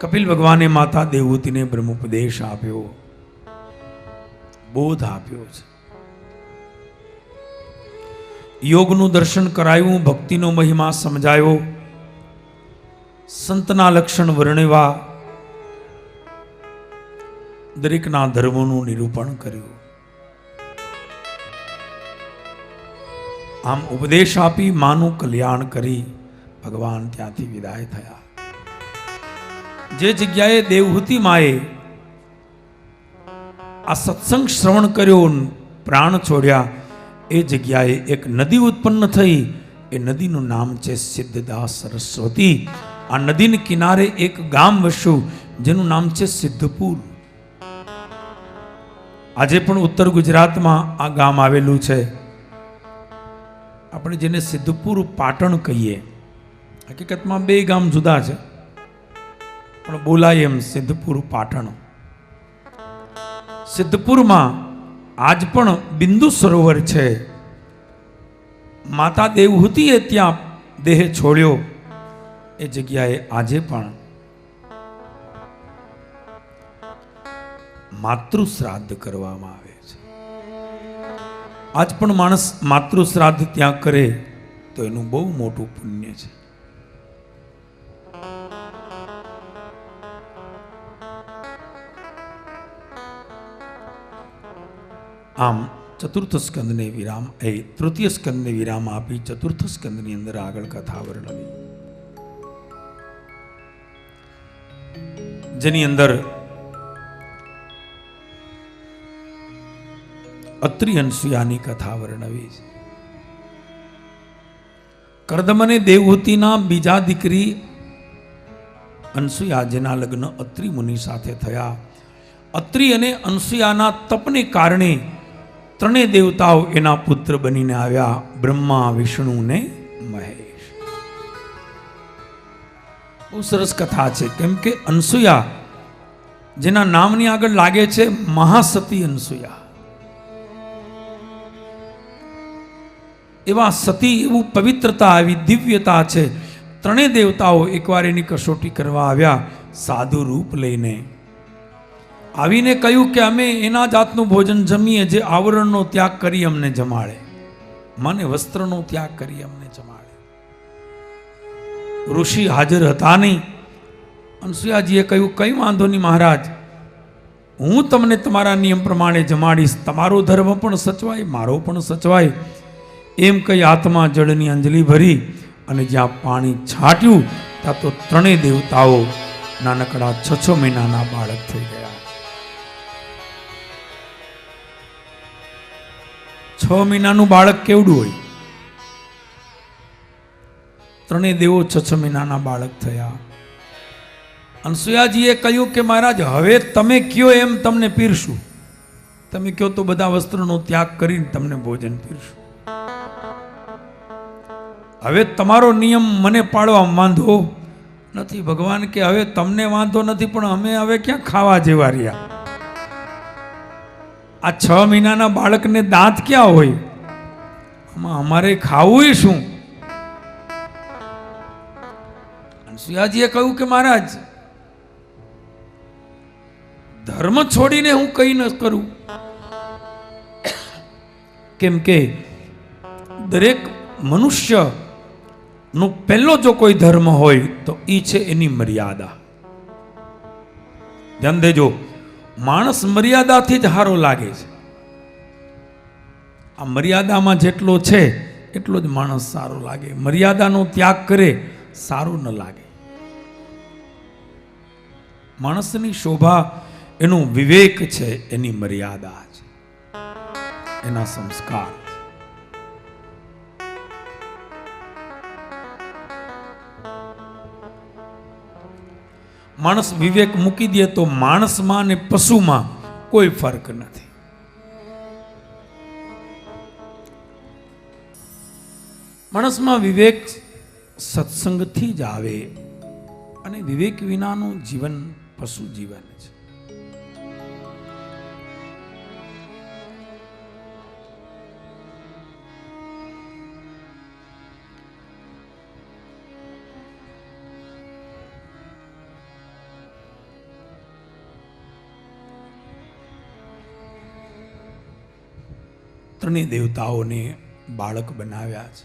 કપિલ ભગવાને માતા દેવહૂતિને બ્રહ્મોપદેશ આપ્યો. બોધ આપ્યો છે. યોગનું દર્શન કરાયું, ભક્તિનો મહિમા સમજાયો. સંતના લક્ષણ વર્ણવા દરેકના ધર્મોનું નિરૂપણ કર્યું. આમ ઉપદેશ આપી માનું કલ્યાણ કરી ભગવાન ત્યાંથી વિદાય થયા. જે જગ્યાએ દેવહૂતિ માએ આ સત્સંગ શ્રવણ કર્યો પ્રાણ છોડ્યા, એ જગ્યાએ એક નદી ઉત્પન્ન થઈ. એ નદીનું નામ છે સિદ્ધદાસ સરસ્વતી. આ નદીને કિનારે એક ગામ વસ્યું, જેનું નામ છે સિદ્ધપુર. આજે પણ ઉત્તર ગુજરાતમાં આ ગામ આવેલું છે. આપણે જેને સિદ્ધપુર પાટણ કહીએ, હકીકતમાં બે ગામ જુદા છે. પણ બોલાય એમ સિદ્ધપુર પાટણ. સિદ્ધપુરમાં આજ પણ બિંદુ સરોવર છે. માતા દેવહૂતિએ ત્યાં દેહ છોડ્યો. એ જગ્યાએ આજે પણ માતૃ શ્રાદ્ધ કરવામાં આવે છે. આજ પણ માણસ માતૃ શ્રાદ્ધ ત્યાં કરે તો એનું બહુ મોટું પુણ્ય છે. આમ ચતુર્થ સ્કંદને વિરામ, એ તૃતીય સ્કંદને વિરામ આપી ચતુર્થ સ્કંદની અંદર આગળ કથા વર્ણવી જેની અંદર અત્રિ અનસુયાની કથા વર્ણવી છે. કરદમને દેવહૂતિના બીજા દીકરી અનસુયા જેના લગ્ન અત્રિ મુનિ સાથે થયા. અત્રિ અને અનસુયાના તપને કારણે ત્રણેય દેવતાઓ એના પુત્ર બનીને આવ્યા, બ્રહ્મા, વિષ્ણુ ને મહેશ. બહુ સરસ કથા છે. કેમ કે અનસુયા, જેના નામની આગળ લાગે છે મહાસતી અનસુયા. એવા સતી, એવું પવિત્રતા આવી દિવ્યતા છે. ત્રણેય દેવતાઓ એકવાર એની કસોટી કરવા આવ્યા સાધુ રૂપ લઈને. આવીને કહ્યું કે અમે એના જાતનું ભોજન જમીએ જે આવરણનો ત્યાગ કરી અમને જમાડે. મને વસ્ત્રનો ત્યાગ કરી અમને જમાડે. ઋષિ હાજર હતા નહીં. અનસુયાજીએ કહ્યું, કઈ વાંધો નહીં મહારાજ. હું તમને તમારા નિયમ પ્રમાણે જમાડીશ. તમારો ધર્મ પણ સચવાય, મારો પણ સચવાય. એમ કહી આત્મા જળની અંજલિ ભરી અને જ્યાં પાણી છાંટ્યું, ત્યાં તો ત્રણેય દેવતાઓ નાનકડા છ છ મહિનાના બાળક થઈ ગયા. છ મહિનાનું બાળક કેવડું હોય? ત્રણેય દેવો છ છ મહિનાના બાળક થયા. અનસુયાજીએ કહ્યું કે મહારાજ, હવે તમે કયો એમ તમને પીરશું? તમે કયો તો બધા વસ્ત્રનો ત્યાગ કરીને તમને ભોજન પીરશું. હવે તમારો નિયમ મને પાડવા વાંધો નથી ભગવાન કે હવે તમને વાંધો નથી, પણ અમે હવે ક્યાં ખાવા જેવા રહ્યા? આ છ મહિનાના બાળકને દાંત ક્યાં હોય? અમારે ખાવું શું? અનસુયાજીએ કહ્યું કે મહારાજ, ધર્મ છોડીને હું કઈ ન કરું. કેમ કે દરેક મનુષ્ય નો પહેલો જો કોઈ ધર્મ હોય તો એ છે એની મર્યાદા. ધ્યાન દેજો. માણસ મર્યાદાથી જ હારો લાગે છે. આ મર્યાદામાં જેટલો છે, એટલો જ માણસ સારો લાગે. મર્યાદાનો ત્યાગ કરે, સારું ન લાગે. માણસની શોભા, એનો વિવેક છે, એની મર્યાદા છે એના સંસ્કાર. માણસ વિવેક મૂકી દે તો માણસમાં અને પશુમાં કોઈ ફરક નથી. માણસમાં વિવેક સત્સંગથી જ આવે અને વિવેક વિનાનું જીવન પશુ જીવન છે. ત્રણેય દેવતાઓને બાળક બનાવ્યા છે.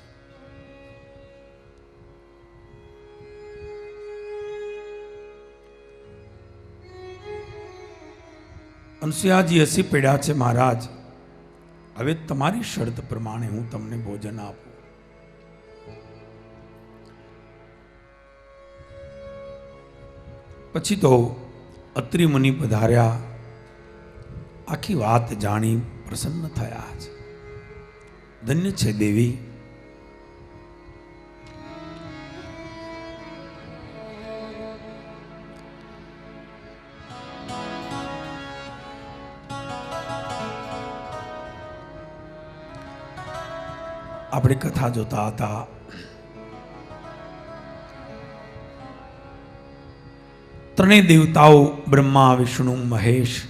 અનસુયાજી હસી પડ્યા છે, મહારાજ, હવે તમારી શરત પ્રમાણે હું તમને ભોજન આપું. પછી તો અત્રિ પધાર્યા. આખી વાત જાણી પ્રસન્ન થયા છે. ધન્ય છે દેવી. આપણે કથા જોતા હતા. ત્રણેય દેવતાઓ, બ્રહ્મા, વિષ્ણુ, મહેશ,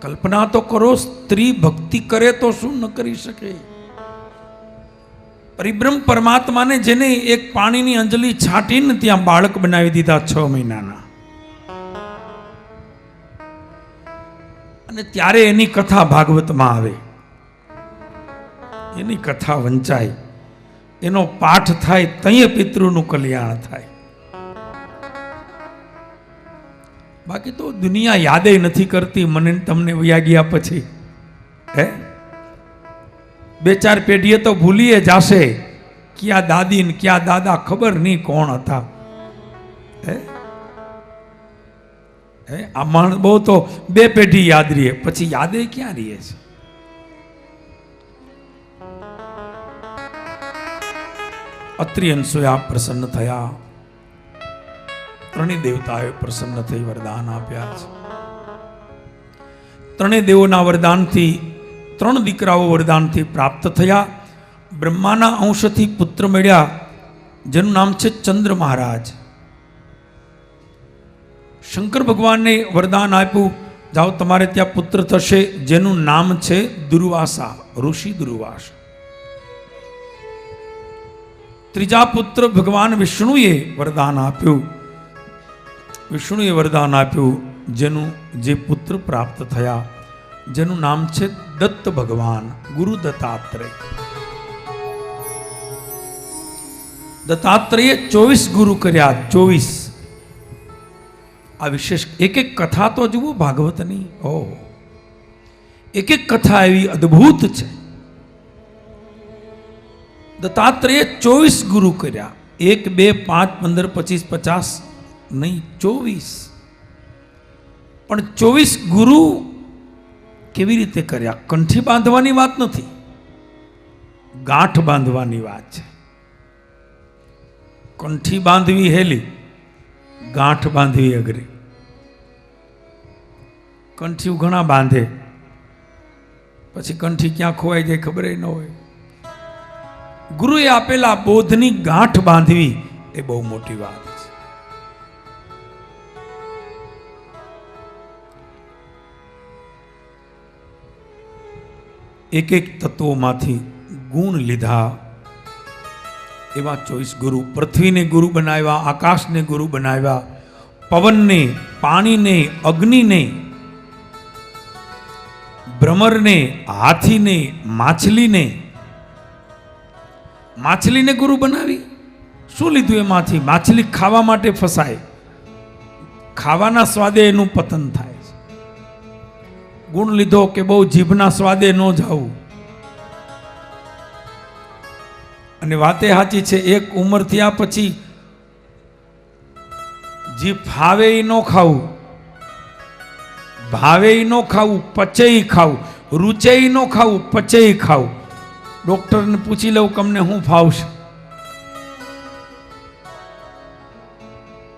કલ્પના તો કરો, સ્ત્રી ભક્તિ કરે તો શું ન કરી શકે? પરિબ્રહ્મ પરમાત્માને જેને એક પાણીની અંજલિ છાંટીને ત્યાં બાળક બનાવી દીધા છ મહિનાના. અને ત્યારે એની કથા ભાગવતમાં આવે. એની કથા વંચાય. એનો પાઠ થાય તય પિતૃનું કલ્યાણ થાય. બાકી તો દુનિયા યાદે નથી કરતી, મને તમને વયા પછી. હે? બે ચાર પેઢીએ તો ભૂલીએ જાશે. ક્યાં દાદી ને ક્યાં દાદા ખબર નહીં કોણ હતા. હે? આ માણસ બહુ તો બે પેઢી યાદ રહીએ પછી યાદે ક્યાં રહીએ છે? અત્રિ આપ પ્રસન્ન થયા. ત્રણેય દેવતાએ પ્રસન્ન થઈ વરદાન આપ્યા છે. ત્રણેય દેવોના વરદાનથી ત્રણ દીકરાઓ વરદાનથી પ્રાપ્ત થયા. બ્રહ્માના અંશથી પુત્ર મળ્યા. જેનું નામ છે ચંદ્ર મહારાજ. શંકર ભગવાનને વરદાન આપ્યું. જાઓ, તમારે ત્યાં પુત્ર થશે, જેનું નામ છે દુર્વાસા, ઋષિ દુર્વાસા. ત્રીજા પુત્ર ભગવાન વિષ્ણુએ વરદાન આપ્યું. વિષ્ણુએ વરદાન આપ્યું જેનું, જે પુત્ર પ્રાપ્ત થયા. જેનું નામ છે દત્ત ભગવાન ગુરુ દત્તાત્રેય. દત્તાત્રેયે ચોવીસ ગુરુ કર્યા, ચોવીસ. આ વિશેષ એક એક કથા તો જુઓ ભાગવતની. ઓ એક એક કથા એવી અદ્ભુત છે. દત્તાત્રેયે ચોવીસ ગુરુ કર્યા. એક, બે, પાંચ, પંદર, પચીસ, પચાસ નહીં, ચોવીસ. પણ ચોવીસ ગુરુ કેવી રીતે કર્યા? કંઠી બાંધવાની વાત નથી. ગાંઠ બાંધવાની વાત છે. કંઠી બાંધવી હેલી, ગાંઠ બાંધવી અઘરી. કંઠી ઘણા બાંધે. પછી કંઠી ક્યાં ખોવાઈ જાય ખબર ન હોય. ગુરુએ આપેલા બોધની ગાંઠ બાંધવી એ બહુ મોટી વાત એક એક તત્વોમાંથી ગુણ લીધા. એવા ચોવીસ ગુરુ પૃથ્વીને ગુરુ બનાવ્યા, આકાશને ગુરુ બનાવ્યા, પવનને, પાણીને, અગ્નિને ભ્રમરને હાથીને, માછલીને માછલીને ગુરુ બનાવી. શું લીધું એમાંથી? માછલી ખાવા માટે ફસાય. ખાવાના સ્વાદે એનું પતન થાય. ગુણ લીધો કે બહુ જીભના સ્વાદે ન જવું અને વાતે સાચી છે, એક ઉંમર થયા પછી જીભ ફાવે ન ખાવું, ભાવે ન ખાવું, પચે ખાવું, રૂચે ન ખાવું, પચે ખાવું. ડોક્ટરને પૂછી લઉં તમને હું ફાવશે?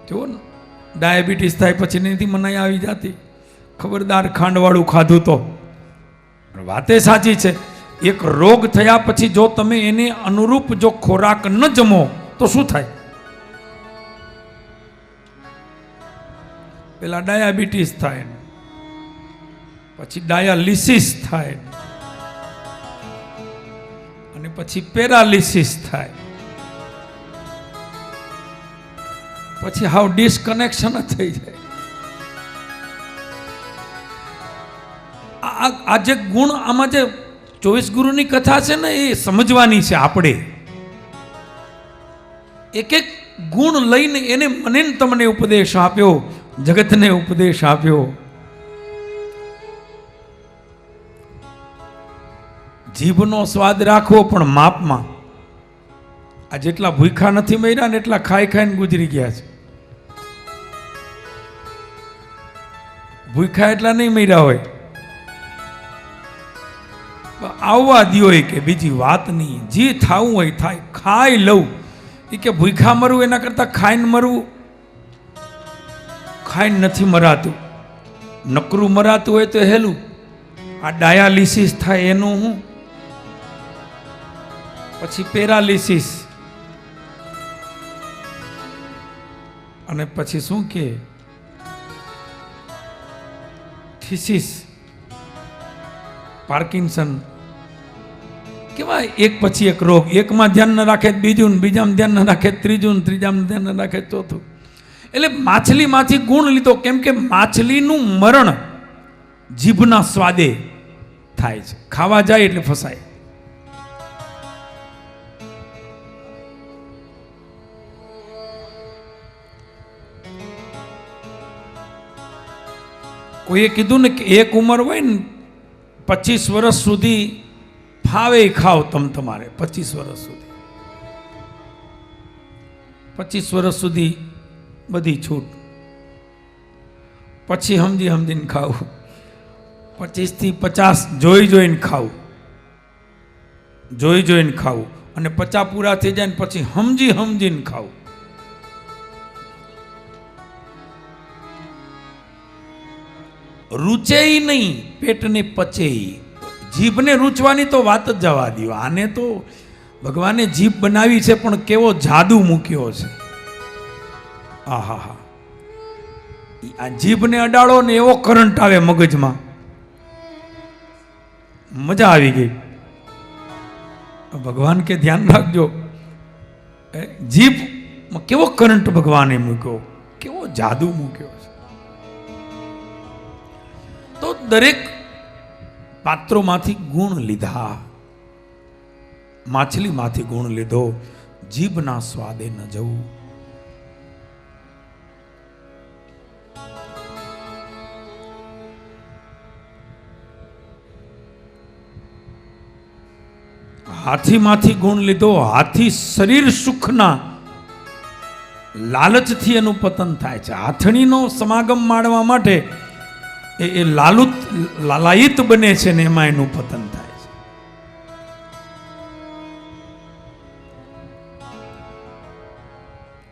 જુઓ ને, ડાયાબિટીસ થાય પછી નથી મનાઈ આવી જાતી. ખબરદાર ખાંડવાળું ખાધું તો. વાતે સાચી છે. એક રોગ થયા પછી જો તમે એને અનુરૂપ જો ખોરાક ન જમો, તો શું થાય? પેલા ડાયાબિટીસ થાય, પછી ડાયાલિસિસ થાય, અને પછી પેરાલિસિસ થાય. પછી હાવ ડિસ્કનેક્શન જ થઈ જાય. આ જે ગુણ આમાં જે ચોવીસ ગુરુની કથા છે ને, એ સમજવાની છે આપણે. એક એક ગુણ લઈને એને મને તમને ઉપદેશ આપ્યો, જગતને ઉપદેશ આપ્યો. જીભનો સ્વાદ રાખવો પણ માપમાં. આ જેટલા ભૂખા નથી મર્યા ને એટલા ખાઈ ખાઈને ગુજરી ગયા છે. ભૂખા એટલા નહીં મર્યા હોય. આવવા દો એ કે બીજી વાત નહીં. જે થવું હોય થાય. ખાઈ લઉં. એ કે ભૂખા મરવું એના કરતાં ખાઈને મરવું? ખાઈને નથી મરાતું. નકરું મરાતું હોય તો હેલું. આ ડાયાલિસિસ થાય એનું હું? પછી પેરાલિસિસ. અને પછી શું કે? થિસિસ. પાર્કિન્સન. કેવાય? એક પછી એક રોગ. એકમાં ધ્યાન ન રાખે બીજું, બીજામાં ધ્યાન ન રાખે ત્રીજું, ત્રીજામાં ધ્યાન ન રાખે ચોથું. એટલે માછલીમાંથી ગુણ લીધો. કેમ કે માછલીનું મરણ જીભના સ્વાદે થાય છે. ખાવા જાય એટલે ફસાય. કોઈએ કીધું ને કે એક ઉંમર હોય ને પચીસ વર્ષ સુધી ફાવે ખાવ તમ તમારે પચીસ વર્ષ સુધી. પચીસ વર્ષ સુધી બધી છૂટ. પછી સમજી સમજીને ખાવું. પચીસથી પચાસ જોઈ જોઈને ખાવું. જોઈ જોઈને ખાવું. અને પચા પૂરા થઈ જાય ને પછી સમજી સમજીને ખાવું. રૂચે નહીં, પેટને પચે જીભને રૂચવાની તો વાત જ જવા દો આને તો ભગવાને જીભ બનાવી છે, પણ કેવો જાદુ મૂક્યો છે. આહા હા આ જીભને અડાડો ને એવો કરંટ આવે મગજમાં. મજા આવી ગઈ. ભગવાન કે ધ્યાન રાખજો. જીભ કેવો કરંટ ભગવાને મૂક્યો? કેવો જાદુ મૂક્યો છે. તો દરેક પાત્રોમાંથી ગુણ લીધા. માછલીમાંથી ગુણ લીધો. જીભના સ્વાદે ન જવું. હાથીમાંથી ગુણ લીધો. હાથી શરીર સુખના લાલચથી એનું પતન થાય છે. હાથણીનો સમાગમ માણવા માટે એ એ લાલુત લાલાયિત બને છે ને એમાં એનું પતન થાય છે.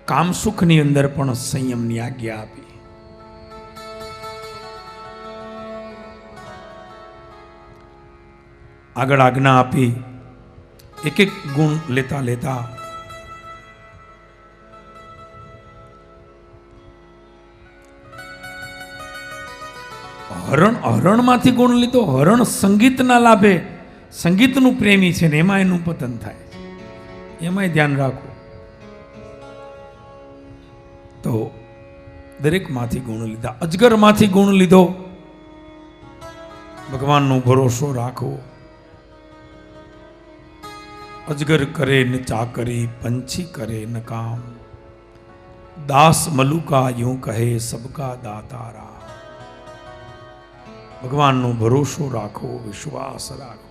કામ સુખની અંદર પણ સંયમની આજ્ઞા આપી. આગળ આજ્ઞા આપી. એક એક ગુણ લેતા લેતા હરણ હરણમાંથી ગુણ લીધો, હરણ સંગીતના લાભે સંગીતનું પ્રેમી છે ને એમાં એનું પતન થાય એમાંય ધ્યાન રાખો. તો દરેકમાંથી ગુણ લીધા, અજગરમાંથી ગુણ લીધો. ભગવાનનો ભરોસો રાખવો અજગર કરે ન ચાકરી પંછી કરે ન કામ. દાસ મલુકા યું કહે, સબકા દાતારા ભગવાનનો ભરોસો રાખો, વિશ્વાસ રાખો.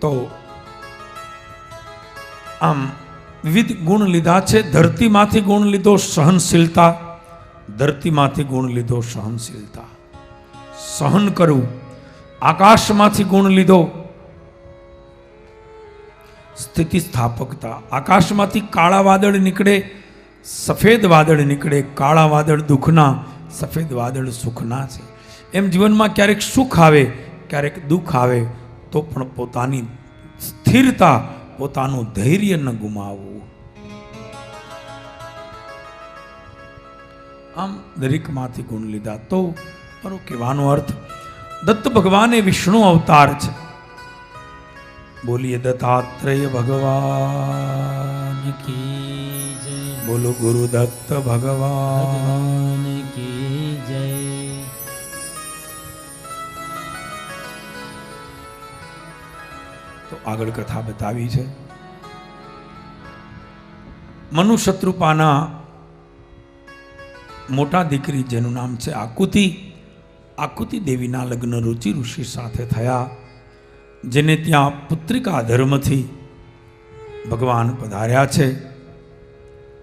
તો આમ વિવિધ ગુણ લીધા છે. ધરતીમાંથી ગુણ લીધો સહનશીલતા, ધરતીમાંથી ગુણ લીધો સહનશીલતા. સહન કરવું, આકાશમાંથી ગુણ લીધો સ્થિતિ સ્થાપકતા આકાશમાંથી કાળા વાદળ નીકળે સફેદ વાદળ નીકળે, કાળા વાદળ દુઃખના, સફેદ વાદળ સુખના છે. એમ જીવનમાં ક્યારેક સુખ આવે, ક્યારેક દુઃખ આવે, તો પણ પોતાની સ્થિરતા, પોતાનું ધૈર્ય ન ગુમાવવું. આમ દરેકમાંથી ગુણ લીધા તો, મારો કહેવાનો અર્થ, દત્ત ભગવાન એ વિષ્ણુ અવતાર છે. બોલીએ, દત્તાત્રેય ભગવાન કી બોલો ગુરુદત્ત ભગવાન. કી જય. તો આગળ કથા બતાવી છે. મનુશત્રુપાના મોટા દીકરી જેનું નામ છે આકુતિ આકૃતિ દેવીના લગ્ન રુચિ ઋષિ સાથે થયા જેને ત્યાં પુત્રિકા ધર્મથી ભગવાન પધાર્યા છે.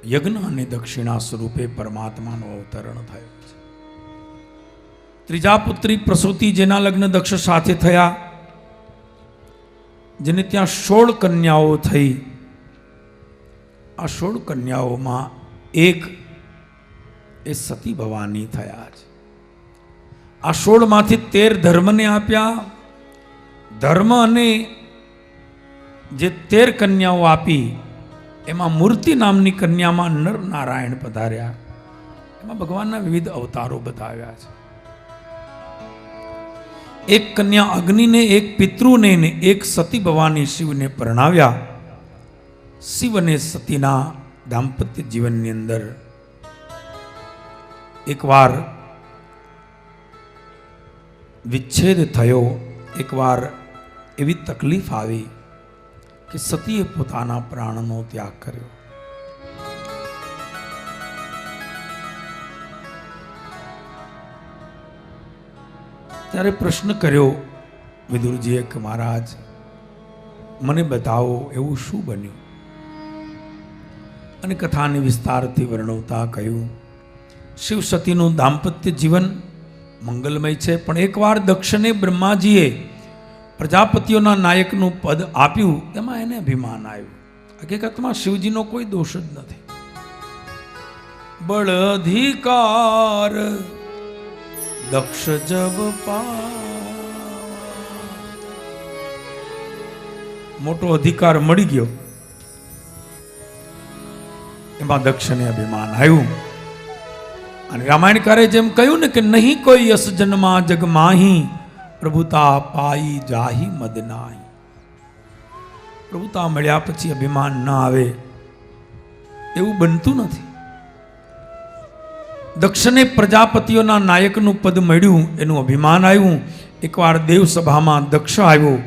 યજ્ઞ અને દક્ષિણા સ્વરૂપે પરમાત્માનું અવતરણ થયું છે. ત્રીજા પુત્રી પ્રસૂતિ જેના લગ્ન દક્ષ સાથે થયા, જેને ત્યાં સોળ કન્યાઓ થઈ. આ સોળ કન્યાઓમાં એક એ સતી ભવાની થયા છે. આ સોળમાંથી તેર ધર્મને આપ્યા. ધર્મ અને જે તેર કન્યાઓ આપી એમાં મૂર્તિ નામની કન્યામાં નર નારાયણ પધાર્યા. એમાં ભગવાનના વિવિધ અવતારો બતાવ્યા છે. એક કન્યા અગ્નિને, એક પિતૃને ને એક સતી ભવાની શિવને પરણાવ્યા. શિવ અને સતીના દાંપત્ય જીવનની અંદર એકવાર વિચ્છેદ થયો, એકવાર એવી તકલીફ આવી કે સતીએ પોતાના પ્રાણનો ત્યાગ કર્યો. ત્યારે પ્રશ્ન કર્યો, વિદુરજીએ કે મહારાજ, મને બતાવો એવું શું બન્યું? અને કથાને વિસ્તારથી વર્ણવતા કહ્યું, શિવ સતીનું દાંપત્ય જીવન મંગલમય છે, પણ એકવાર દક્ષને બ્રહ્માજીએ પ્રજાપતિઓના નાયકનું પદ આપ્યું, એમાં એને અભિમાન આવ્યું. હકીકતમાં શિવજીનો કોઈ દોષ જ નથી. બળ અધિકાર દક્ષ જબ મોટો અધિકાર મળી ગયો. એમાં દક્ષને અભિમાન આવ્યું. અને રામાયણકારે જેમ કહ્યું ને કે નહીં કોઈ યશ જન્મા જગ માહી પ્રભુતા પાઈ જાહી મદનાહી પ્રભુતા મળ્યા પછી અભિમાન ન આવે. એવું બનતું નથી. દક્ષને પ્રજાપતિઓના નાયકનું પદ મળ્યું, એનું અભિમાન આવ્યું. એકવાર દેવસભામાં દક્ષ આવ્યો.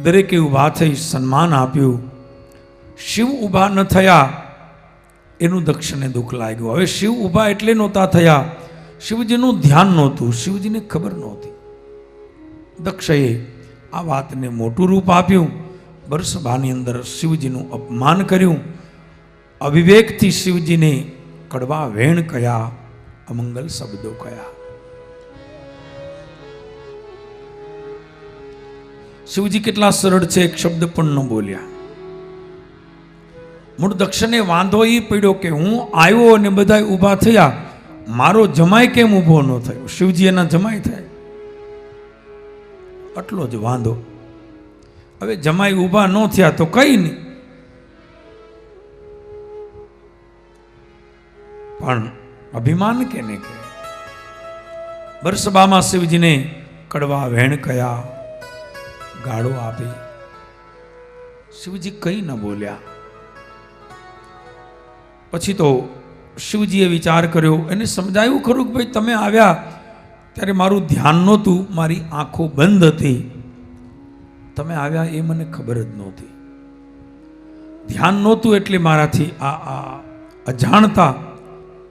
દરેકે ઊભા થઈ સન્માન આપ્યું. શિવ ઊભા ન થયા, એનું દક્ષને દુઃખ લાગ્યું. હવે શિવ ઊભા એટલે નહોતા થયા. શિવજીનું ધ્યાન નહોતું. શિવજીને ખબર નહોતી. દક્ષએ આ વાતને મોટું રૂપ આપ્યું. બરસભાની અંદર શિવજીનું અપમાન કર્યું. અવિવેકથી શિવજીને કડવા વેણ કયા, અમંગલ શબ્દો કયા. શિવજી કેટલા સરળ છે એક શબ્દ પણ ન બોલ્યા. મૂળ દક્ષને વાંધો એ પડ્યો કે હું આવ્યો અને બધા ઊભા થયા. મારો જમાય કેમ ઊભો ન થયો? શિવજી એના જમાય થાય. આટલો જ વાંધો. હવે જમાઈ ઊભા ન થયા તો કઈ નહીં. પણ અભિમાન કેને કે બરસબામાં શિવજીને કડવા વેણ કયા, ગાળો આપી. શિવજી કઈ ન બોલ્યા. પછી તો શિવજીએ વિચાર કર્યો, એને સમજાયું ખરું કે ભાઈ તમે આવ્યા ત્યારે મારું ધ્યાન નહોતું, મારી આંખો બંધ હતી. તમે આવ્યા એ મને ખબર જ નહોતી. ધ્યાન નહોતું એટલે મારાથી આ આ અજાણતા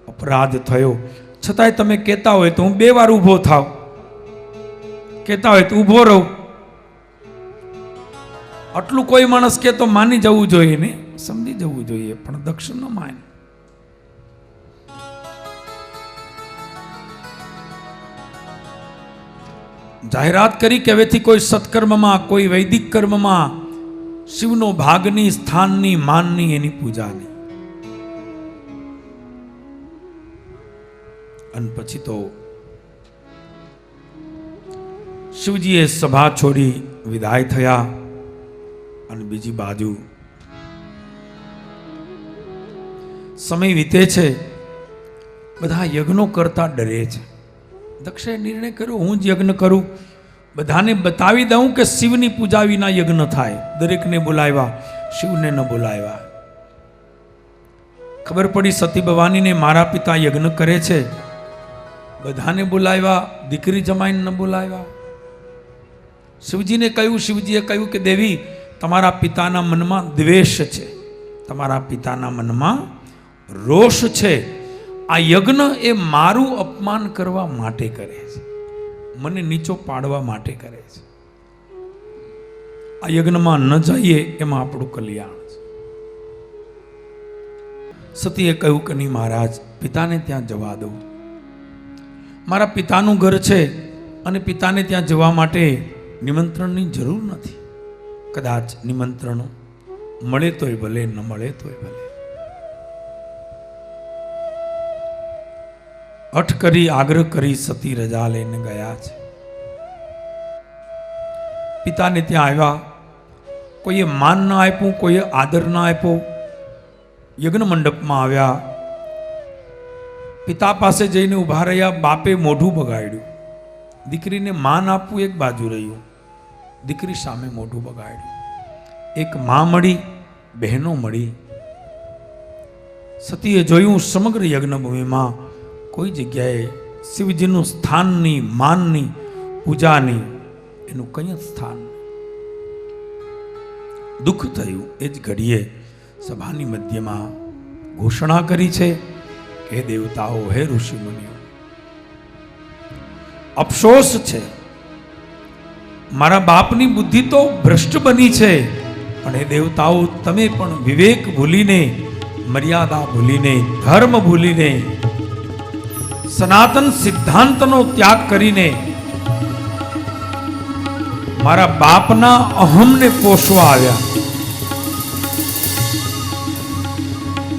અપરાધ થયો. છતાંય તમે કહેતા હોય તો હું બે વાર ઊભો થાવ. કહેતા હોય તો ઊભો રહું. આટલું કોઈ માણસ કે તો માની જવું જોઈએ ને? સમજી જવું જોઈએ, પણ દક્ષ ન માન. જાહેરાત કરી કે હવેથી કોઈ સત્કર્મમાં, કોઈ વૈદિક કર્મમાં શિવનો ભાગની, સ્થાનની, માનની એની પૂજાની અને પછી તો શિવજીએ સભા છોડી વિદાય થયા અને બીજી બાજુ સમય વીતે છે. બધા યજ્ઞો કરતા ડરે છે. દક્ષે નિર્ણય કર્યો, હું જ યજ્ઞ કરું. બધાને બતાવી દઉં કે શિવની પૂજા વિના યજ્ઞ થાય. દરેકને બોલાવ્યા, શિવને ન બોલાવ્યા. ખબર પડી સતી ભવાનીને મારા પિતા યજ્ઞ કરે છે. બધાને બોલાવ્યા, દીકરી જમાઈને ન બોલાવ્યા. શિવજીને કહ્યું, શિવજીએ કહ્યું કે, દેવી, તમારા પિતાના મનમાં દ્વેષ છે. તમારા પિતાના મનમાં રોષ છે. આ યજ્ઞ એ મારું અપમાન કરવા માટે કરે છે. મને નીચો પાડવા માટે કરે છે. આ યજ્ઞમાં ન જઈએ એમાં આપણું કલ્યાણ છે. સતીએ કહ્યું કે નહીં મહારાજ, પિતાને ત્યાં જવા દો મારા પિતાનું ઘર છે અને પિતાને ત્યાં જવા માટે નિમંત્રણની જરૂર નથી. કદાચ નિમંત્રણ મળે તોય ભલે, ન મળે તોય ભલે. અઠ કરી આગ્રહ કરી સતી રજા લઈને ગયા છે. પિતાને ત્યાં આવ્યા. કોઈએ માન ના આપ્યું, કોઈએ આદર ના આપ્યો. યજ્ઞ મંડપમાં આવ્યા. પિતા પાસે જઈને ઊભા રહ્યા, બાપે મોઢું બગાડ્યું. દીકરીને માન આપવું એક બાજુ રહ્યું. દીકરી સામે મોઢું બગાડ્યું. એક માં મળી, બહેનો મળી. સતીએ જોયું સમગ્ર યજ્ઞભૂમિમાં કોઈ જગ્યાએ શિવજીનું સ્થાનની, માનની, પૂજાની એનું કંઈ સ્થાન દુઃખ થયું એ જ ઘડીએ સભાની મધ્યમાં ઘોષણા કરી છે હે દેવતાઓ, હે ઋષિ મુનિઓ અફસોસ છે. મારા બાપની બુદ્ધિ તો ભ્રષ્ટ બની છે, પણ એ દેવતાઓ, તમે પણ વિવેક ભૂલીને, મર્યાદા ભૂલીને, ધર્મ ભૂલીને સનાતન સિદ્ધાંતનો ત્યાગ કરીને મારા બાપના અહમને પોષવા આવ્યા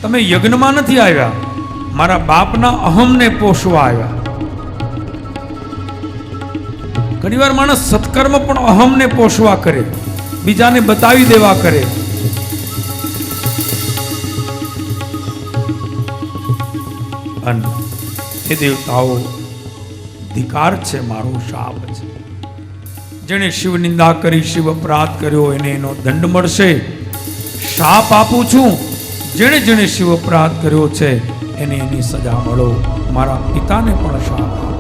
તમે યજ્ઞમાં નથી આવ્યા મારા બાપના અહમને પોષવા આવ્યા ઘણીવાર માણસ સત્કર્મ પણ અહમને પોષવા કરે બીજાને બતાવી દેવા કરે અને એ દેવતાઓ, ધિકાર છે મારો, શાપ છે. જેણે શિવ નિંદા કરી, શિવ અપરાધ કર્યો, એને એનો દંડ મળશે. શાપ આપું છું. જેણે જેણે શિવ અપરાધ કર્યો છે, એને એની સજા મળો. મારા પિતાને પણ શાપ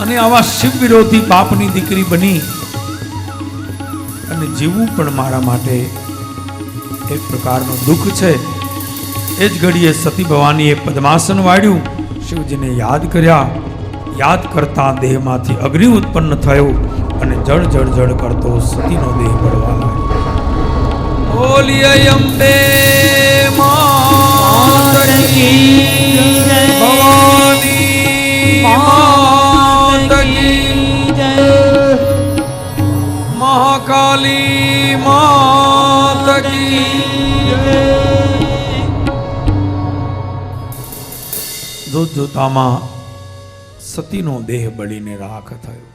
અને આવા શિવ વિરોધી બાપની દીકરી બની અને જીવવું પણ મારા માટે એક પ્રકારનું દુઃખ છે. એ જ ઘડીએ સતી ભવાનીએ પદ્માસન વાળ્યું. શિવજીને યાદ કર્યા. યાદ કરતા દેહમાંથી અગ્નિ ઉત્પન્ન થયો અને જળ જળ જળ કરતો સતીનો દેહ પડવા લાગ્યો. બોલીએ અંબે ભવાની મહાકાલી માત જોત જોતામાં સતીનો દેહ બળીને રાખ થયો.